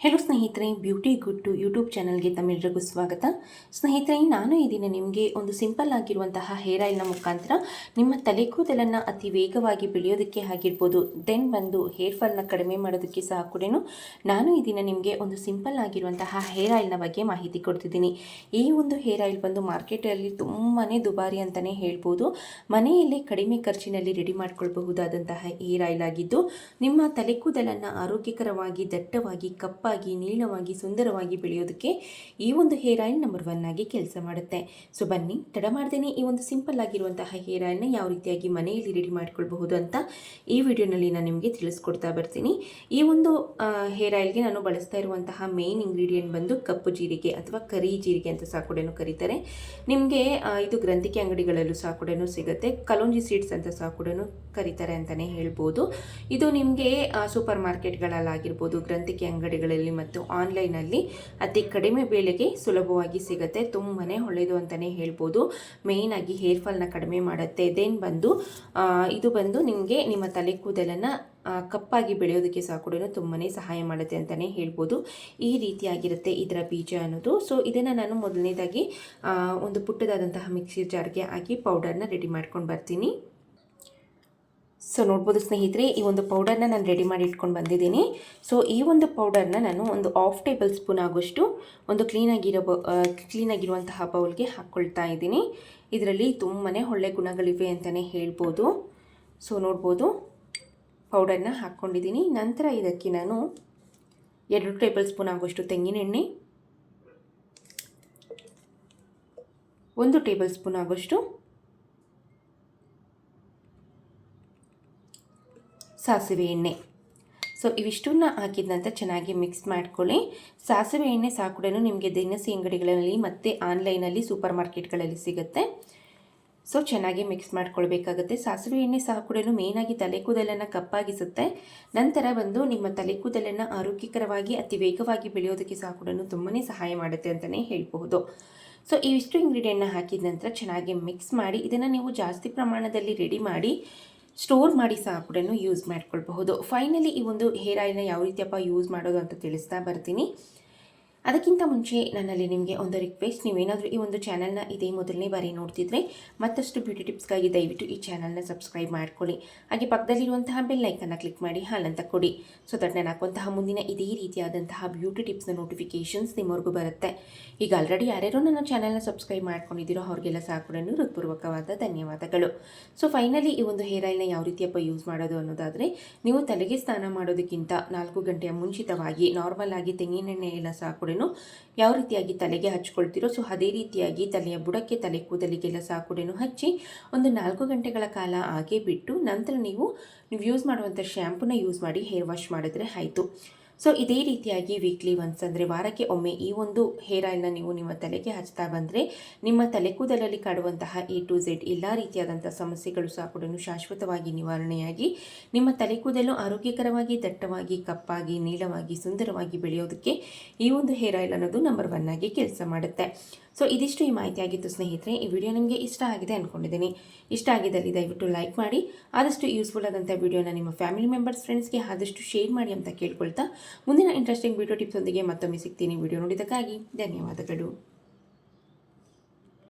Hello ಸ್ನೇಹಿತರೆ beauty good to YouTube ಚಾನಲ್ಗೆ ತಮ್ಮೆಲ್ಲರಿಗೂ ಸ್ವಾಗತ. ಸ್ನೇಹಿತರೆ, ನಾನು ಈ ದಿನ ನಿಮಗೆ ಒಂದು ಸಿಂಪಲ್ ಆಗಿರುವಂತಹ ಹೇರ್ ಆಯಿಲ್ನ ಮುಖಾಂತರ. ನಿಮ್ಮ ತಲೆ ಕೂದಲನ್ನು ಅತಿ ವೇಗವಾಗಿ ಬೆಳೆಯೋದಕ್ಕೆ ಆಗಿರ್ಬೋದು ದೆನ್ ಬಂದು ಹೇರ್ ಫಾಲ್ನ ಕಡಿಮೆ ಮಾಡೋದಕ್ಕೆ ಸಹ ಕೂಡ ನಾನು ಈ ದಿನ ನಿಮಗೆ ಒಂದು ಸಿಂಪಲ್ ಆಗಿರುವಂತಹ ಹೇರ್ ಆಯಿಲ್ನ ಬಗ್ಗೆ ಮಾಹಿತಿ ಕೊಡ್ತಿದ್ದೀನಿ. ಈ ಒಂದು ಹೇರ್ ಆಯಿಲ್ ಬಂದು ಮಾರ್ಕೆಟಲ್ಲಿ ತುಂಬಾ ದುಬಾರಿ ಅಂತಲೇ ಹೇಳ್ಬೋದು. ಮನೆಯಲ್ಲೇ ಕಡಿಮೆ ಖರ್ಚಿನಲ್ಲಿ ರೆಡಿ ಮಾಡಿಕೊಳ್ಬಹುದಾದಂತಹ ಹೇರ್ ಆಯಿಲ್ ಆಗಿದ್ದು, ನಿಮ್ಮ ತಲೆ ಕೂದಲನ್ನು ಆರೋಗ್ಯಕರವಾಗಿ, ದಟ್ಟವಾಗಿ ಕಪ್ಪ ಕಪ್ಪಾಗಿ ನೀಳವಾಗಿ, ಸುಂದರವಾಗಿ ಬೆಳೆಯೋದಕ್ಕೆ ಈ ಒಂದು ಹೇರ್ ಆಯಿಲ್ ನಂಬರ್ ಒನ್ ಆಗಿ ಕೆಲಸ ಮಾಡುತ್ತೆ. ಸೊ ಬನ್ನಿ, ತಡ ಮಾಡ್ದೇನೆ ಈ ಒಂದು ಸಿಂಪಲ್ ಆಗಿರುವಂತಹ ಹೇರ್ ಆಯಿಲ್ನ ಯಾವ ರೀತಿಯಾಗಿ ಮನೆಯಲ್ಲಿ ರೆಡಿ ಮಾಡ್ಕೊಳ್ಬಹುದು ಅಂತ ಈ ವಿಡಿಯೋನಲ್ಲಿ ನಾನು ನಿಮಗೆ ತಿಳಿಸ್ಕೊಡ್ತಾ ಬರ್ತೀನಿ. ಈ ಒಂದು ಹೇರ್ ಆಯಿಲ್ಗೆ ನಾನು ಬಳಸ್ತಾ ಇರುವಂತಹ ಮೇನ್ ಇಂಗ್ರೀಡಿಯೆಂಟ್ ಬಂದು ಕಪ್ಪು ಜೀರಿಗೆ ಅಥವಾ ಕರಿ ಜೀರಿಗೆ ಅಂತ ಸಹ ಕೂಡ ಕರೀತಾರೆ. ನಿಮಗೆ ಇದು ಗ್ರಂಥಿಕೆ ಅಂಗಡಿಗಳಲ್ಲೂ ಸಹ ಕೂಡ ಸಿಗುತ್ತೆ. ಕಲೋಂಜಿ ಸೀಡ್ಸ್ ಅಂತ ಸಹ ಕೂಡ ಕರೀತಾರೆ ಅಂತಲೇ ಹೇಳ್ಬೋದು. ಇದು ನಿಮಗೆ ಸೂಪರ್ ಮಾರ್ಕೆಟ್ಗಳಲ್ಲಾಗಿರ್ಬೋದು ಗ್ರಂಥಿಕೆ ಅಂಗಡಿಗಳಲ್ಲಿ ಮತ್ತು ಆನ್ಲೈನಲ್ಲಿ ಅತಿ ಕಡಿಮೆ ಬೆಲೆಗೆ ಸುಲಭವಾಗಿ ಸಿಗುತ್ತೆ. ತುಂಬಾ ಒಳ್ಳೆಯದು ಅಂತಲೇ ಹೇಳ್ಬೋದು. ಮೇಯ್ನಾಗಿ ಹೇರ್ ಫಾಲ್ನ ಕಡಿಮೆ ಮಾಡುತ್ತೆ. ದೆನ್ ಬಂದು ಇದು ಬಂದು ನಿಮಗೆ ನಿಮ್ಮ ತಲೆ ಕೂದಲನ್ನು ಕಪ್ಪಾಗಿ ಬೆಳೆಯೋದಕ್ಕೆ ಸಹ ಕೂಡ ತುಂಬಾ ಸಹಾಯ ಮಾಡುತ್ತೆ ಅಂತಲೇ ಹೇಳ್ಬೋದು. ಈ ರೀತಿಯಾಗಿರುತ್ತೆ ಇದರ ಬೀಜ ಅನ್ನೋದು. ಸೊ ಇದನ್ನು ನಾನು ಮೊದಲನೇದಾಗಿ ಒಂದು ಪುಟ್ಟದಾದಂತಹ ಮಿಕ್ಸಿ ಜಾರ್ಗೆ ಹಾಕಿ ಪೌಡರ್ನ ರೆಡಿ ಮಾಡ್ಕೊಂಡು ಬರ್ತೀನಿ. ಸೊ ನೋಡ್ಬೋದು ಸ್ನೇಹಿತರೆ, ಈ ಒಂದು ಪೌಡರ್ನ ನಾನು ರೆಡಿ ಮಾಡಿ ಇಟ್ಕೊಂಡು ಬಂದಿದ್ದೀನಿ. ಸೊ ಈ ಒಂದು ಪೌಡರ್ನ ನಾನು ಒಂದು ಆಫ್ ಟೇಬಲ್ ಸ್ಪೂನ್ ಆಗೋಷ್ಟು ಒಂದು ಕ್ಲೀನಾಗಿರೋ ಕ್ಲೀನಾಗಿರುವಂತಹ ಬೌಲ್ಗೆ ಹಾಕ್ಕೊಳ್ತಾ ಇದ್ದೀನಿ. ಇದರಲ್ಲಿ ತುಂಬಾ ಒಳ್ಳೆ ಗುಣಗಳಿವೆ ಅಂತಲೇ ಹೇಳ್ಬೋದು. ಸೊ ನೋಡ್ಬೋದು. ಪೌಡರ್ನ ಹಾಕ್ಕೊಂಡಿದ್ದೀನಿ ನಂತರ ಇದಕ್ಕೆ ನಾನು ಎರಡು ಟೇಬಲ್ ಸ್ಪೂನ್ ಆಗೋಷ್ಟು ತೆಂಗಿನೆಣ್ಣೆ ಒಂದು ಟೇಬಲ್ ಸ್ಪೂನ್ ಆಗೋಷ್ಟು ಸಾಸಿವೆ ಎಣ್ಣೆ. ಸೊ ಇವಿಷ್ಟನ್ನ ಹಾಕಿದ ನಂತರ ಚೆನ್ನಾಗಿ ಮಿಕ್ಸ್ ಮಾಡ್ಕೊಳ್ಳಿ. ಸಾಸಿವೆ ಎಣ್ಣೆ ಕೂಡ ನಿಮಗೆ ದಿನಸಿ ಅಂಗಡಿಗಳಲ್ಲಿ ಮತ್ತು ಆನ್ಲೈನಲ್ಲಿ ಸೂಪರ್ ಮಾರ್ಕೆಟ್ಗಳಲ್ಲಿ ಸಿಗುತ್ತೆ. ಸೊ ಚೆನ್ನಾಗಿ ಮಿಕ್ಸ್ ಮಾಡ್ಕೊಳ್ಬೇಕಾಗುತ್ತೆ. ಸಾಸಿವೆ ಎಣ್ಣೆ ಸಹ ಕೂಡ ಮೇಯ್ನಾಗಿ ತಲೆ ಕೂದಲನ್ನು ಕಪ್ಪಾಗಿಸುತ್ತೆ. ನಂತರ ಬಂದು ನಿಮ್ಮ ತಲೆ ಕೂದಲನ್ನು ಆರೋಗ್ಯಕರವಾಗಿ, ಅತಿ ವೇಗವಾಗಿ ಬೆಳೆಯೋದಕ್ಕೆ ಸಹ ಕೂಡ ತುಂಬನೇ ಸಹಾಯ ಮಾಡುತ್ತೆ ಅಂತಲೇ ಹೇಳ್ಬಹುದು. ಸೊ ಇವಿಷ್ಟು ಇಂಗ್ರೀಡಿಯೆಂಟ್ನ ಹಾಕಿದ ನಂತರ ಚೆನ್ನಾಗಿ ಮಿಕ್ಸ್ ಮಾಡಿ, ಇದನ್ನು ನೀವು ಜಾಸ್ತಿ ಪ್ರಮಾಣದಲ್ಲಿ ರೆಡಿ ಮಾಡಿ ಸ್ಟೋರ್ ಮಾಡಿ ಸಹ ಕೂಡ ಯೂಸ್ ಮಾಡ್ಕೊಳ್ಬಹುದು. ಫೈನಲಿ ಈ ಒಂದು ಹೇರ್ ಆಯಿಲ್ನ ಯಾವ ರೀತಿಯಪ್ಪ ಯೂಸ್ ಮಾಡೋದು ಅಂತ ತಿಳಿಸ್ತಾ ಬರ್ತೀನಿ. ಅದಕ್ಕಿಂತ ಮುಂಚೆ ನನ್ನಲ್ಲಿ ನಿಮಗೆ ಒಂದು ರಿಕ್ವೆಸ್ಟ್ ನೀವೇನಾದರೂ ಈ ಒಂದು ಚಾನಲ್ನ ಇದೇ ಮೊದಲನೇ ಬಾರಿ ನೋಡ್ತಿದ್ರೆ ಮತ್ತಷ್ಟು ಬ್ಯೂಟಿ ಟಿಪ್ಸ್ಗಾಗಿ ದಯವಿಟ್ಟು ಈ ಚಾನಲ್ನ ಸಬ್ಸ್ಕ್ರೈಬ್ ಮಾಡ್ಕೊಳ್ಳಿ. ಹಾಗೆ ಪಕ್ಕದಲ್ಲಿರುವಂತಹ ಬೆಲ್ ಲೈಕನ್ನು ಕ್ಲಿಕ್ ಮಾಡಿ ಹಾಲಂತ ಕೊಡಿ ಸೊ ದಟ್ ನಾನು ಹಾಕುವಂತಹ ಮುಂದಿನ ಇದೇ ರೀತಿಯಾದಂತಹ ಬ್ಯೂಟಿ ಟಿಪ್ಸ್ನ ನೋಟಿಫಿಕೇಷನ್ಸ್ ನಿಮ್ಮವರೆಗೂ ಬರುತ್ತೆ. ಈಗ ಆಲ್ರೆಡಿ ಯಾರ್ಯಾರೋ ನನ್ನ ಚಾನಲ್ನ ಸಬ್ಸ್ಕ್ರೈಬ್ ಮಾಡ್ಕೊಂಡಿದ್ದೀರೋ ಅವ್ರಿಗೆಲ್ಲ ಸಹ ಕೂಡ ಹೃತ್ಪೂರ್ವಕವಾದ ಧನ್ಯವಾದಗಳು. ಸೊ ಫೈನಲಿ ಈ ಒಂದು ಹೇರ್ ಆಯಿಲ್ನ ಯಾವ ರೀತಿಯಪ್ಪ ಯೂಸ್ ಮಾಡೋದು ಅನ್ನೋದಾದರೆ, ನೀವು ತಲೆಗೆ ಸ್ನಾನ ಮಾಡೋದಕ್ಕಿಂತ ನಾಲ್ಕು ಗಂಟೆಯ ಮುಂಚಿತವಾಗಿ ನಾರ್ಮಲ್ ಆಗಿ ತೆಂಗಿನೆಣ್ಣೆ ಎಲ್ಲ ಸಹ ಕೂಡ ಯಾವ ರೀತಿಯಾಗಿ ತಲೆಗೆ ಹಚ್ಕೊಳ್ತೀರೋ ಸೊ ಅದೇ ರೀತಿಯಾಗಿ ತಲೆಯ ಬುಡಕ್ಕೆ, ತಲೆ ಕೂದಲಿಗೆಲ್ಲ ಸಹ ಕೂಡ ಹಚ್ಚಿ ಒಂದು ನಾಲ್ಕು ಗಂಟೆಗಳ ಕಾಲ ಹಾಗೆ ಬಿಟ್ಟು ನಂತರ ನೀವು ನೀವು ಯೂಸ್ ಮಾಡುವಂಥ ಶ್ಯಾಂಪೂನ ಯೂಸ್ ಮಾಡಿ ಹೇರ್ ವಾಶ್ ಮಾಡಿದ್ರೆ ಆಯಿತು. ಸೊ ಇದೇ ರೀತಿಯಾಗಿ ವೀಕ್ಲಿ ಒನ್ಸ್ ಅಂದರೆ ವಾರಕ್ಕೆ ಒಮ್ಮೆ ಈ ಒಂದು ಹೇರ್ ಆಯಿಲ್ನ ನೀವು ನಿಮ್ಮ ತಲೆಗೆ ಹಚ್ತಾ ಬಂದರೆ, ನಿಮ್ಮ ತಲೆ ಕೂದಲಲ್ಲಿ ಕಾಡುವಂತಹ ಎ ಟು ಝೆಡ್ ಎಲ್ಲ ರೀತಿಯಾದಂಥ ಸಮಸ್ಯೆಗಳು ಸಹ ಕೂಡ ಶಾಶ್ವತವಾಗಿ ನಿವಾರಣೆಯಾಗಿ, ನಿಮ್ಮ ತಲೆ ಕೂದಲು ಆರೋಗ್ಯಕರವಾಗಿ, ದಟ್ಟವಾಗಿ, ಕಪ್ಪಾಗಿ, ನೀಳವಾಗಿ, ಸುಂದರವಾಗಿ ಬೆಳೆಯೋದಕ್ಕೆ ಈ ಒಂದು ಹೇರ್ ಆಯಿಲ್ ಅನ್ನೋದು ನಂಬರ್ ಒನ್ ಆಗಿ ಕೆಲಸ ಮಾಡುತ್ತೆ. ಸೊ ಇದಿಷ್ಟು ಈ ಮಾಹಿತಿ ಆಗಿತ್ತು ಸ್ನೇಹಿತರೆ. ಈ ವಿಡಿಯೋ ನಿಮಗೆ ಇಷ್ಟ ಆಗಿದೆ ಅಂದ್ಕೊಂಡಿದ್ದೀನಿ ಇಷ್ಟ ಆಗಿದ್ದಲ್ಲಿ ದಯವಿಟ್ಟು ಲೈಕ್ ಮಾಡಿ. ಆದಷ್ಟು ಯೂಸ್ಫುಲ್ ಆದಂಥ ವಿಡಿಯೋನ ನಿಮ್ಮ ಫ್ಯಾಮಿಲಿ ಮೆಂಬರ್ಸ್ ಫ್ರೆಂಡ್ಸ್ಗೆ ಆದಷ್ಟು ಶೇರ್ ಮಾಡಿ ಅಂತ ಕೇಳ್ಕೊಳ್ತಾ ಮುಂದಿನ ಇಂಟ್ರೆಸ್ಟಿಂಗ್ ವಿಡಿಯೋ ಟಿಪ್ಸ್ ಒಂದಿಗೆ ಮತ್ತೊಮ್ಮೆ ಸಿಗ್ತೀನಿ. ವಿಡಿಯೋ ನೋಡಿದ್ದಕ್ಕಾಗಿ ಧನ್ಯವಾದಗಳು.